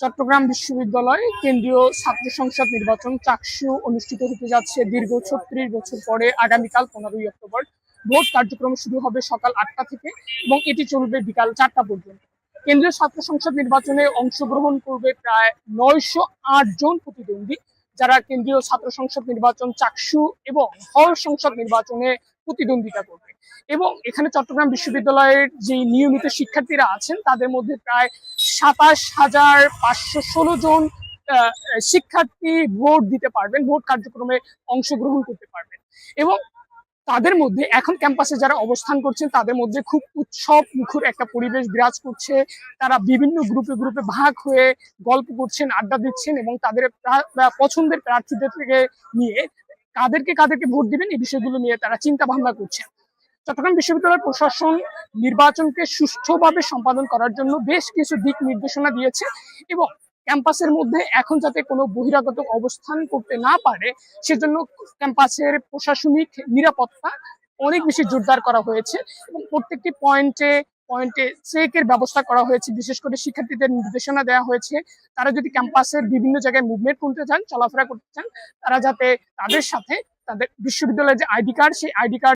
চট্টগ্রাম বিশ্ববিদ্যালয় কেন্দ্রীয় ছাত্র সংসদ নির্বাচন চাকসু অনুষ্ঠিত হতে যাচ্ছে দীর্ঘ ছত্রিশ বছর পরে আগামীকাল পনেরোই অক্টোবর। ভোট কার্যক্রম শুরু হবে সকাল আটটা থেকে এবং এটি চলবে বিকাল চারটা পর্যন্ত। কেন্দ্রীয় ছাত্র সংসদ নির্বাচনে অংশগ্রহণ করবে প্রায় নয়শো আট জন প্রতিদ্বন্দ্বী, যারা কেন্দ্রীয় ছাত্র সংসদ নির্বাচন চাকসু এবং হল সংসদ নির্বাচনে প্রতিদ্বন্দ্বিতা করবে। এবং এখানে চট্টগ্রাম বিশ্ববিদ্যালয়ের যে নিয়মিত শিক্ষার্থীরা আছেন, তাদের মধ্যে প্রায় সাতাশ হাজার পাঁচশো ষোলো জন শিক্ষার্থী ভোট দিতে পারবেন, ভোট কার্যক্রমে অংশগ্রহণ করতে পারবেন। এবং তাদের মধ্যে এখন ক্যাম্পাসে যারা অবস্থান করছেন, তাদের মধ্যে খুব উৎসব মুখর একটা পরিবেশ বিরাজ করছে। তারা বিভিন্ন গ্রুপে গ্রুপে ভাগ হয়ে গল্প করছেন, আড্ডা দিচ্ছেন এবং তাদের পছন্দের প্রার্থীদের থেকে নিয়ে কাদেরকে কাদেরকে ভোট দিবেন, এই বিষয়গুলো নিয়ে তারা চিন্তা ভাবনা করছেন। চট্টগ্রাম বিশ্ববিদ্যালয় প্রশাসন নির্বাচনকে সুষ্ঠুভাবে সম্পাদন করার জন্য বেশ কিছু দিক নির্দেশনা দিয়েছে এবং ক্যাম্পাসের মধ্যে এখন যাতে কোনো বহিরাগত অবস্থান করতে না পারে, সেজন্য ক্যাম্পাসের প্রশাসনিক নিরাপত্তা অনেক বেশি জোরদার করা হয়েছে এবং প্রত্যেকটি পয়েন্টে পয়েন্টে চেকের ব্যবস্থা করা হয়েছে। বিশেষ করে শিক্ষার্থীদের নির্দেশনা দেওয়া হয়েছে, তারা যদি ক্যাম্পাসের বিভিন্ন জায়গায় মুভমেন্ট করতে চান, চলাফেরা করতে চান, তারা যাতে তাদের সাথে তাদের বিশ্ববিদ্যালয়ের যে আইডি কার্ড, সেই আইডি কার্ড